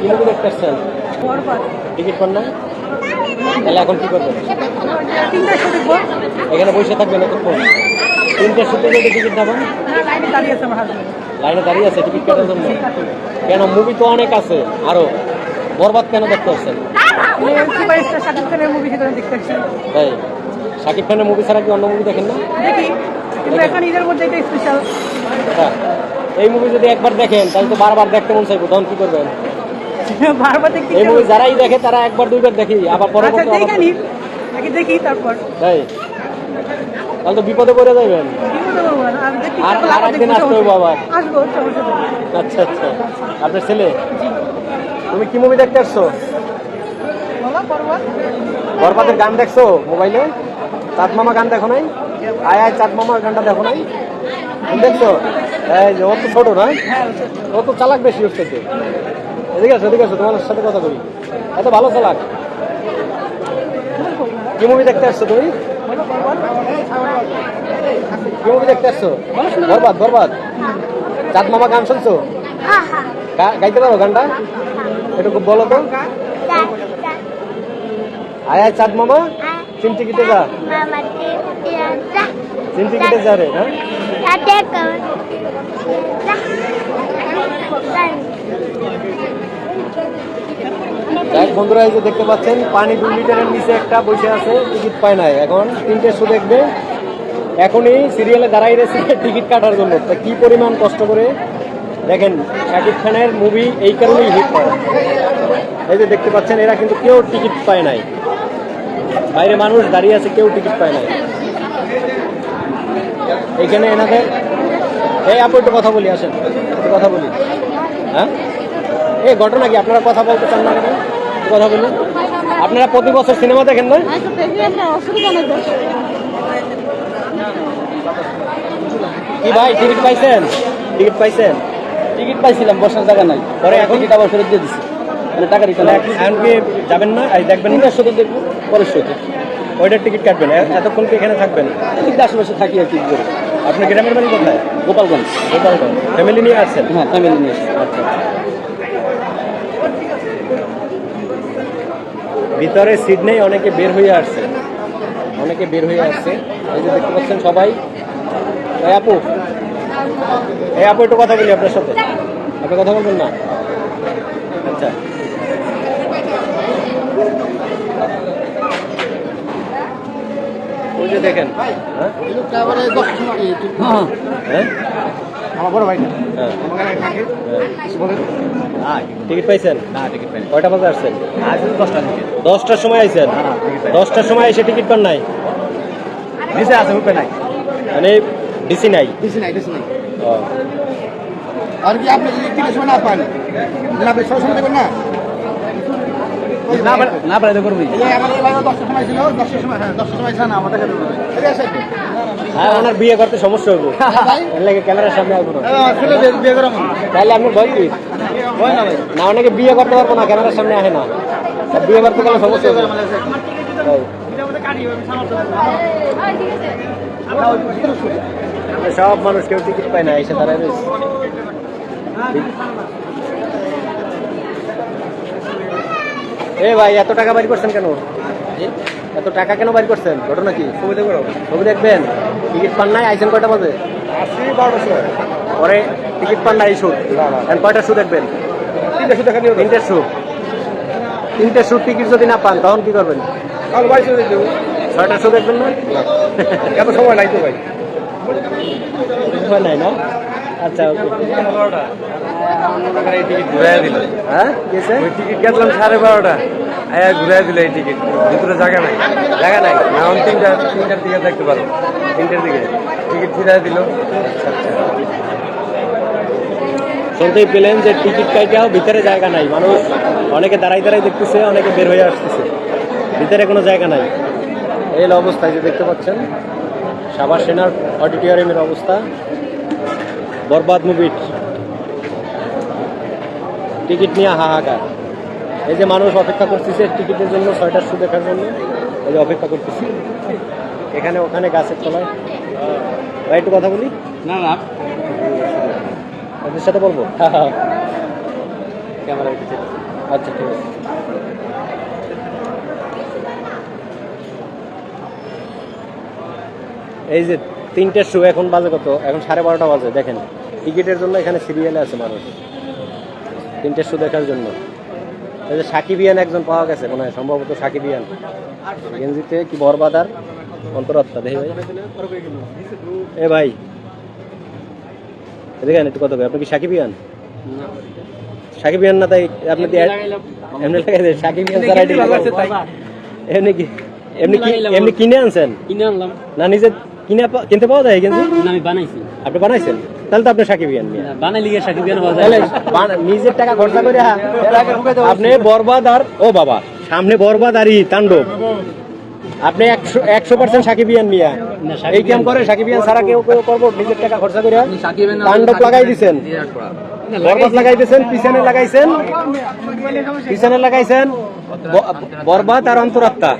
কি মুভি দেখতে টিকিট পান না তাহলে এখন কি করবেন? এখানে বসে থাকবেন এতক্ষণ। তিনটে শুতে যদি টিকিট নেবেন? লাইনে দাঁড়িয়ে আছে টিকিট কাটার জন্য। কেন মুভি তো অনেক আছে। আরও। বরবাদ কেন দেখতে আসছেন শাকিব খানের মুভি দেখতে তাই। শাকিব খানের মুভি ছাড়া কি অন্য মুভি দেখেন না? দেখি কিন্তু এখন ঈদের মধ্যে এটা স্পেশাল হ্যাঁ এই মুভি যদি একবার দেখেন তাহলে তো বারবার দেখতে মন চাইব। তখন কি করবেন? বারবার দেখতে এই মুভি যারাই দেখে তারা একবার দুইবার দেখি আবার আচ্ছা পরবর্তী দেখে নিন। আগে দেখি তারপর। তাই? তাহলে তো বিপদে পড়ে যাবেন। আর আর- একদিন আসতে হবে। আসব আচ্ছা আচ্ছা। আপনার ছেলে? তুমি কি মুভি দেখতে আসছো? বরবাদের গান দেখছ মোবাইলে? চাঁদ মামা গান দেখো নাই? আয় আয় চাঁদ মামার গানটা দেখো নাই? দেখছ? এই যে ও তো ছোট না? হ্যাঁ ও তো চালাক বেশি হচ্ছে এদিকে আসো এদিকে আসো, তোমার সাথে কথা বলি। এত ভালো চালাক। কি মুভি দেখতে আসছো তুমি? কি মুভি দেখতে আসছো? বরবাদ বরবাদ। চাঁদ মামা গান শুনছো? গাইতে পারো গানটা? একটু বলো তো। আয় আয়, চাঁদ মামা। চিমটি কিটে যা। চিমটি কিটে যা রে হ্যাঁ দেখ বন্ধুরা এই যে দেখতে পাচ্ছেন, পানি দু লিটারের নিচে একটা বসে আছে, টিকিট পায় নাই। এখন তিনটে শো দেখবে। এখনই সিরিয়ালে দাঁড়াই রয়েছে টিকিট কাটার জন্য। তা কি পরিমাণ কষ্ট করে? দেখেন শাকিব খানের মুভি এই কারণেই হিট করে এই যে দেখতে পাচ্ছেন, এরা কিন্তু কেউ টিকিট পায় নাই। বাইরে মানুষ দাঁড়িয়ে আছে, কেউ টিকিট পায় নাই। এইখানে এনাদের এই আপু, একটু কথা বলি, আসেন। একটু কথা বলি। হ্যাঁ? এই ঘটনা কি? আপনারা কথা বলতে চান না কেন? কথা বলুন। আপনারা প্রতি বছর সিনেমা দেখেন না? কি ভাই টিকিট পাইছেন? টিকিট পাইছেন? টিকিট পাইছিলাম বসার জায়গা নাই। পরে এখন? টিকিট আবার ফেরত দিয়ে দিছি। মানে টাকা রিটার্ন এখন কি যাবেন না? এই দেখবেন না? সাথে দেখব পরের সাথে ওইটার টিকিট কাটবেন। এতক্ষণ কি এখানে থাকবেন? ঠিক আশেপাশে থাকি আর কি করে। আপনি গ্রামের বাড়ি কোথায়? গোপালগঞ্জ। গোপালগঞ্জ। ফ্যামিলি নিয়ে আসছেন? হ্যাঁ ফ্যামিলি নিয়ে এসেছি। আচ্ছা। ভিতরে সিট নেই অনেকে বের হয়ে আসছে। অনেকে বের হয়ে আসছে। এই যে দেখতে পাচ্ছেন সবাই। এই আপু। এই আপু একটু কথা বলি আপনার সাথে। আপনি কথা বলবেন না? আচ্ছা। ওই যে দেখেন। হ্যাঁ? হ্যাঁ হ্যাঁ? আমার বড় ভাই হ্যাঁ। টিকিট পাইছেন? না টিকিট পাইনি। কয়টা বাজে আসছেন দশটা দশটার সময় আইছেন? হ্যাঁ, দশটার সময় এসে টিকিট পান নাই? নিচে আছে উপরে নাই। মানে ডিসি নাই? ও, আর কি আপনি যদি তিনটার সময় না পান না আপনি ছয় সময় দেবেন না? না পারে- তো করবি দশটার সময় ছিল দশটার সময় হ্যাঁ দশটার সময় ছিল না আমাদের ঠিক আছে হ্যাঁ ওনার বিয়ে করতে সমস্যা হইব। লাগে ক্যামেরার সামনে আসব না বিয়ে করা তাহলে আপনি ভয় কি না অনেকে বিয়ে করতে পারব না ক্যামেরার সামনে আসে না। বিয়ে করতে গেলে সমস্যা হবে। সব মানুষ কেউ টিকিট পায় না এসে তারা এ ভাই এত টাকা বাড়ি করছেন কেন? এত টাকা কেন বাড়ি করছেন? ঘটনা কি? ছবি দেখবেন ছবি দেখবেন? টিকিট পান নাই? আইসেন কয়টা বাজে? আসি সময়। পরে টিকিট পান নাই শুট কয়টা শু দেখবেন? তিনটা শুধু খালি তিনটে শু তিনটে শু টিকিট যদি না পান তখন কি করবেন? কাল চলে দেবো। ছয়টা শু দেখবেন না? এত সময় নাই তো ভাই। হয় নাই না? আচ্ছা ওকে হ্যাঁ? টিকিট কাটলাম সাড়ে বারোটা। আয়া ঘুরাই দিল এই টিকিট ভিতরে জায়গা নাই। জায়গা নাই। এখন তিনটা, তিনটার দিকে দেখতে পারো। তিনটের দিকে। টিকিট ফিরাই দিল। শুনতেই পেলেন যে টিকিট কাইটাও ভিতরে জায়গা নাই। মানুষ অনেকে দাঁড়াই দাঁড়াই দেখতেছে, অনেকে বের হয়ে আসতেছে। ভিতরে কোনো জায়গা নাই। এই অবস্থায় যে দেখতে পাচ্ছেন সাবার সেনার অডিটোরিয়ামের অবস্থা। বরবাদ মুভির। টিকিট নিয়ে হাহাকার। এই যে মানুষ অপেক্ষা করতেছে টিকিটের জন্য ছয়টার শু দেখার জন্য। এই যে অপেক্ষা করতেছে। এখানে ওখানে গাছের তলায়। ভাই একটু কথা বলি? না না। আপনার সাথে বলব? ক্যামেরা আচ্ছা ঠিক আছে। এই যে তিনটের শো এখন বাজে কত? এখন সাড়ে বারোটা বাজে দেখেন। টিকিটের জন্য এখানে সিরিয়ালে আছে মানুষ। তিনটের শো দেখার জন্য। যে সাকিবিয়ান একজন পাওয়া গেছে মনে হয় সম্ভবত সাকিবিয়ান গেঞ্জিতে কি বরবাদার অন্তরাত্মা দেখি ভাই। এ ভাই দেখেন একটু কথা ভাই আপনি কি সাকিবিয়ান সাকিবিয়ান না তাই আপনি এমনি লাগাই সাকিবিয়ান এমনি কি এমনি কি এমনি কিনে আনছেন? কিনে আনলাম। না নিজে কিনে কিনতে পাওয়া যায় গেঞ্জি? না, আমি বানাইছি। আপনি বানাইছেন? তাহলে তো আপনি সাকিবিয়ান মিয়া। বানাই লিগে সাকিব নিজের টাকা খরচা করে হ্যাঁ, আপনি বরবাদ আর ও বাবা সামনে বরবাদ আর ই তাণ্ডব। আপনি একশো একশো পার্সেন্ট সাকিবিয়ান মিয়া। না, সাকিবিয়ান। এই কাম করে সাকিবিয়ান ছাড়া কেউ কেউ করব নিজের টাকা খরচা করে। তাণ্ডব লাগাই দিছেন। বরবাদ লাগাই দিছেন পিছনে লাগাইছেন। পিছনে লাগাইছেন। বরবাদ আর অন্তরাত্মা।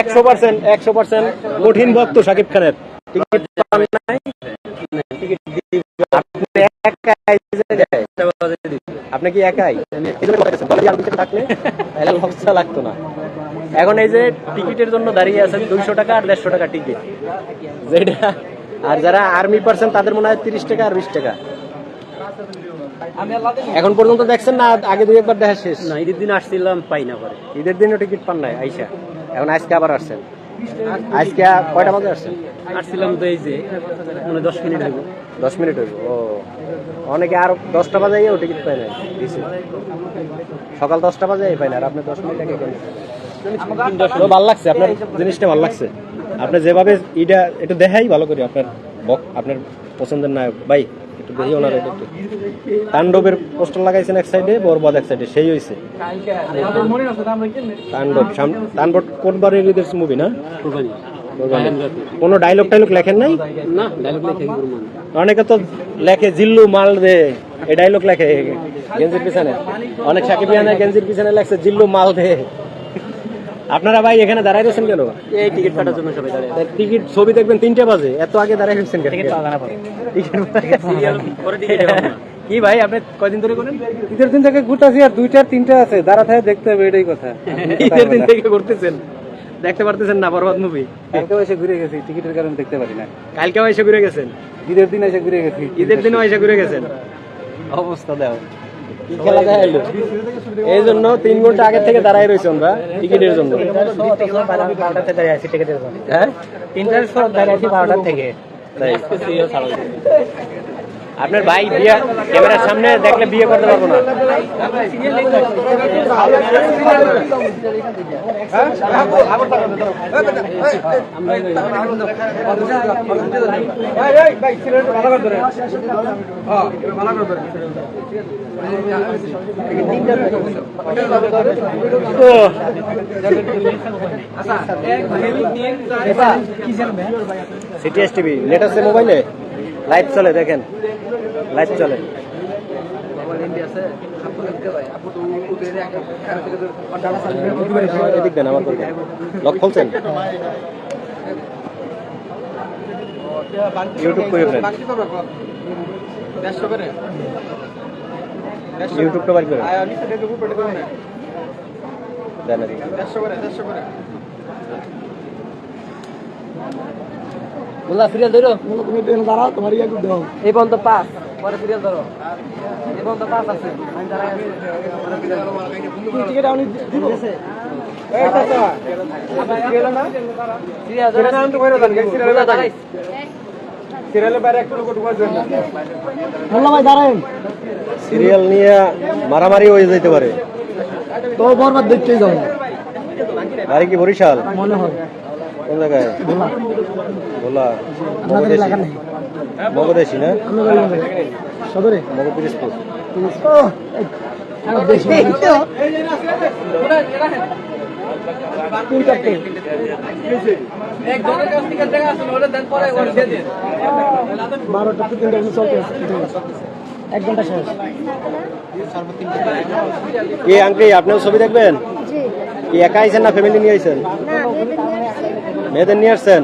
একশো পার্সেন্ট একশো পার্সেন্ট কঠিন ভক্ত সাকিব খানের। টিকিট আপনি কি একাই? থাকলে লাগতো না। এখন এই যে টিকিটের জন্য দাঁড়িয়ে আছেন দুইশো টাকা আর দেড়শো টাকা টিকিট। যেটা আর যারা আর্মি পার্সন তাদের মনে হয় তিরিশ টাকা আর বিশ টাকা। এখন পর্যন্ত দেখছেন না আগে দুই একবার দেখা শেষ? না ঈদের দিন আসছিলাম পাই না পরে। ঈদের দিনও টিকিট পান নাই আইসা। এখন আজকে আবার আসছেন। আজকে কয়টা বাজে আসছেন আসছিলাম তো এই যে মানে দশ মিনিট হইব। দশ মিনিট হইব ও। অনেকে আর দশটা বাজে গিয়েও টিকিট পায় দিছে। সকাল দশটা বাজে পাই না আর আপনি দশ মিনিট আগে কেন? তো ভালো লাগছে আপনার জিনিসটা ভালো লাগছে। আপনি যেভাবে এটা একটু দেখাই ভালো করে আপনার আপনার পছন্দের নায়ক। ভাই একটু দেখি ওনার একটু তাণ্ডবের পোস্টার লাগাইছেন এক সাইডে বরবাদ এক সাইডে সেই হয়েছে তাণ্ডব তাণ্ডব কোনবার রিলিজ মুভি না? কোনো ডায়লগ টাইলগ লেখেন নাই? অনেকে তো লেখে জিল্লু মাল দে এই ডায়লগ লেখে গেঞ্জির পিছনে। অনেক সাকিবিয়ানের গেঞ্জির পিছনে লেখছে জিল্লু মাল দে আপনারা ভাই এখানে দাঁড়াই রয়েছেন কেন? এই টিকিট কাটার জন্য সবাই দাঁড়িয়ে টিকিট ছবি দেখবেন তিনটে বাজে এত আগে দাঁড়াই রয়েছেন কেন? কি ভাই আপনি কয়দিন ধরে করেন ঈদের দিন থেকে ঘুরতেছি আর দুইটার তিনটা আছে দাঁড়া থাকে দেখতে হবে এটাই কথা। ঈদের দিন থেকে ঘুরতেছেন। দেখতে পারতেছেন না বরবাদ মুভি কালকেও এসে ঘুরে গেছি টিকিটের কারণে দেখতে পারি না। কালকেও এসে ঘুরে গেছেন? ঈদের দিন এসে ঘুরে গেছি। ঈদের দিনও এসে ঘুরে গেছেন? অবস্থা দেখো। কি দেখা দেখাইলো এই জন্য তিন ঘণ্টা আগে থেকে দাঁড়াই রয়েছে আমরা টিকিটের জন্য। হ্যাঁ? তিনটার সব দাঁড়িয়েছি বারোটার থেকে। আপনার ভাই বিয়ে ক্যামেরার সামনে দেখলে বিয়ে করতে পারব না। সিটি এস টিভি আছে মোবাইলে? লাইভ চলে, দেখেন। লাইভ চলে। এদিক আমার লক খুলছেন? ইউটিউব করে ইউটিউবটা বার করে দেন এদিকে। বললা সিরিয়াল ধরো। দাঁড়াও তোমার ইয়ে দাও। এই পর্যন্ত পাস পরে সিরিয়াল ধরো। এই পর্যন্ত পাস আছে। আমি দাঁড়াই আছি। টিকিট আমি দিব। সিরিয়াল ধরো। বললা দাঁড়াই। মোল্লা ভাই দাঁড়ান সিরিয়াল নিয়ে মারামারি হয়ে যেতে পারে। তো বরবাদ দেখতেই যাও। বাড়ি কি বরিশাল? মনে হয়। কোন জায়গায়? মগদেশি। না? সদরে? মগ পিরিজপুর বারোটা তিনটা চলতে এক ঘণ্টা শেষ। কি আঙ্কেল আপনিও ছবি দেখবেন? কি একা আইছেন না ফ্যামিলি নিয়ে আইছেন? মেয়েদের নিয়ে আসছেন?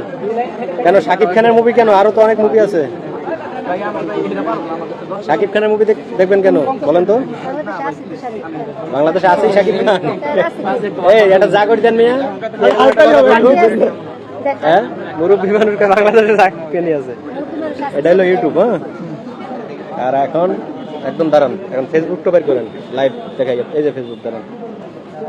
কেন, সাকিব খানের মুভি কেন? আরও তো অনেক মুভি আছে। শাকিব খানের মুভি দেখবেন কেন? বলেন তো। বাংলাদেশে আছেই শাকিব খান। এই, এটা যা করে দেন হ্যাঁ? মুরব্বী মানুষকে বাংলাদেশে শাকিব নিয়ে আছে এটা হলো ইউটিউব হ্যাঁ? আর এখন একদম দাঁড়ান। এখন ফেসবুকটা বের করেন। লাইভ দেখা এই যে ফেসবুক দাঁড়ান।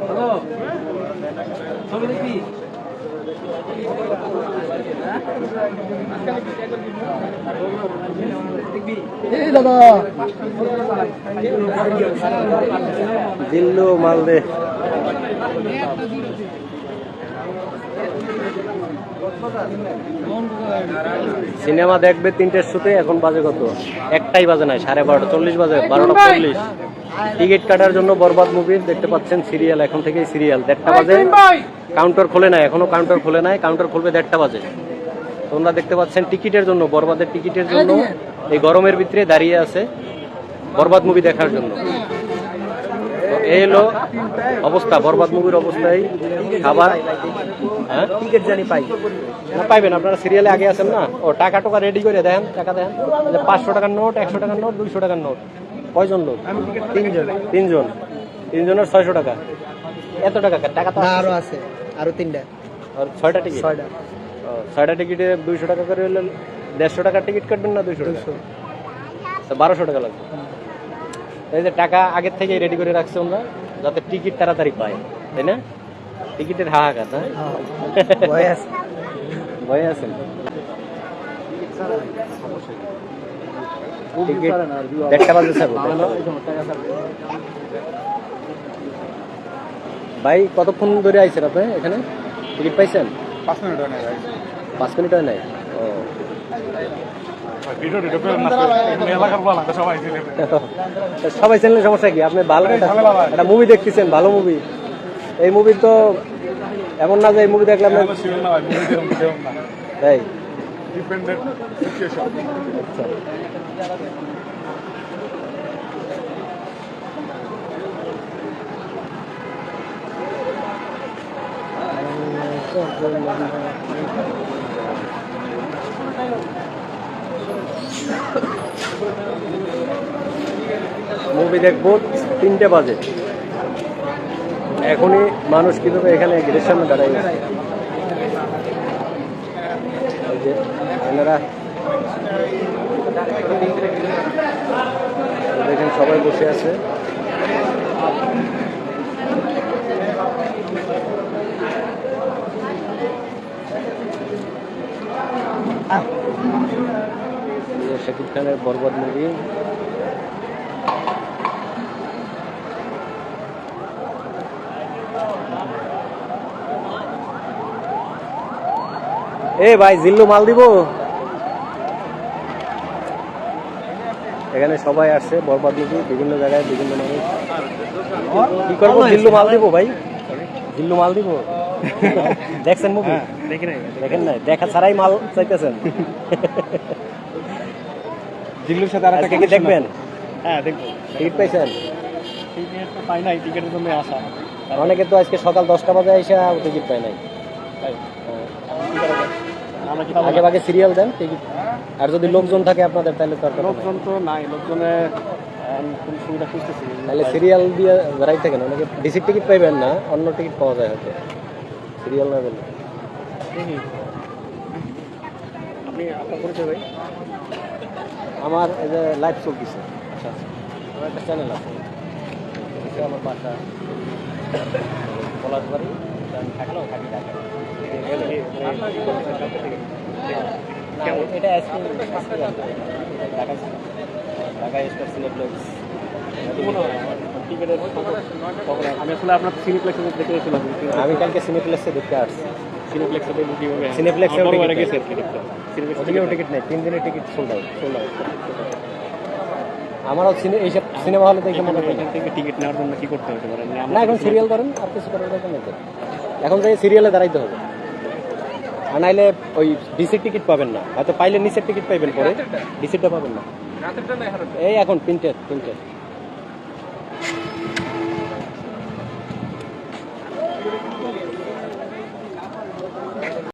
হ্যালো। ছবি দেখবি দেখবি দাদা। দিল্লু মালদে সিনেমা দেখবে তিনটের শুতে এখন বাজে কত? একটাই বাজে নাই সাড়ে বারোটা চল্লিশ বাজে বারোটা চল্লিশ টিকিট কাটার জন্য বরবাদ মুভি দেখতে পাচ্ছেন সিরিয়াল এখন থেকেই সিরিয়াল। দেড়টা বাজে কাউন্টার খোলে নাই এখনও কাউন্টার খোলে নাই কাউন্টার খুলবে দেড়টা বাজে। তোমরা দেখতে পাচ্ছেন টিকিটের জন্য বরবাদের টিকিটের জন্য এই গরমের ভিতরে দাঁড়িয়ে আছে বরবাদ মুভি দেখার জন্য। তো এই হলো অবস্থা বরবাদ মুভির অবস্থায় খাবার হ্যাঁ? টিকিট জানি পাই। না পাইবেন আপনারা সিরিয়ালে আগে আছেন না? ও টাকা টোকা রেডি করে দেন টাকা দেন। যে পাঁচশো টাকার নোট একশো টাকার নোট দুইশো টাকার নোট। কয়জন লোক? তিনজন। তিনজন। তিনজনের ছয়শো টাকা। এত টাকা টাকা তো আরও আছে। আরও তিনটা। আর ছয়টা টিকিট ছয়টা। ও, ছয়টা টিকিটে দুইশো টাকা করে হলে দেড়শো টাকার টিকিট কাটবেন না দুইশো টাকা? বারোশো টাকা লাগবে। এই যে টাকা আগের থেকে রেডি করে রাখছে আমরা যাতে টিকিট তাড়াতাড়ি পায় তাই না? টিকিটের হাহাকার হ্যাঁ ভয় আছে। ভয়ে আছেন টিকিট দেড়টা বাজে স্যার ভাই কতক্ষণ ধরে আইছেন আপনি এখানে? টিকিট পাইছেন? পাঁচ মিনিট হয় না পাঁচ মিনিট হয় নাই? ও। সবাই চ্যানেলের সমস্যা কি? আপনি ভালো একটা মুভি দেখতেছেন, ভালো মুভি এই মুভি তো এমন না যে এই মুভি দেখলাম তাই আচ্ছা মুভি দেখব তিনটে বাজে। এখনই মানুষ কীভাবে এখানে গেটের সামনে দাঁড়াই দেখেন সবাই বসে আছে। শাকিব খানের বরবাদ মুভি। এ ভাই জিল্লু মাল দিব। এখানে সবাই আসছে বরবাদ মুভি বিভিন্ন জায়গায় বিভিন্ন মানুষ। কি করব? জিল্লু মাল দিব ভাই। জিল্লু মাল দিব। দেখছেন মুভি? দেখেন না দেখা ছাড়াই মাল চাইতেছেন। জিল্লুর সাথে আজকে কি দেখবেন? হ্যাঁ দেখব। টিকিট পাইছেন? টিকিট তো পাই নাই টিকিটের জন্য আসা। অনেকে তো আজকে সকাল দশটা বাজে এসে টিকিট পায় নাই। আগে ভাগে সিরিয়াল দেন? টিকিট আর যদি লোকজন থাকে আপনাদের তাহলে নাই। লোকজন তো নাই লোকজনে কোন সুবিধা খুঁজতেছি। তাহলে সিরিয়াল দিয়ে বেড়াই থাকেন অনেকে ডিসির টিকিট পাইবেন না অন্য টিকিট পাওয়া যায় হয়তো। সিরিয়াল না দিলে। আপনি আপনার পরিচয় ভাই? আমার এই যে লাইভ চলতেছে। আচ্ছা আমার একটা চ্যানেল আছে। আমার বাসা। পলাশবাড়ি। থাকলেও থাকি ঢাকা এটা ঢাকা ঢাকা স্টার সিনেপ্লেক্স আমি আসলে আপনার সিনেপ্লেক্সে দেখতে গেছিলাম আমি কালকে সিনেপ্লেক্সে দেখতে আসছি সিনেপ্লেক্সে দেখব কীভাবে গেছে। টিকিট নেই তিন দিনের ticket sold out sold out আমারও এইসব সিনেমা হলে দেখে মনে হয়। টিকিট নেওয়ার জন্য কি করতে হবে না এখন সিরিয়াল ধরেন আর কিছু করার দরকার নেই। এখন যাই সিরিয়ালে দাঁড়াইতে হবে। আর নাইলে ওই ডিসির টিকিট পাবেন না। হয়তো পাইলে নিচের টিকিট পাইবেন পরে। ডিসিটা পাবেন না। এই এখন প্রিন্টেড প্রিন্টেড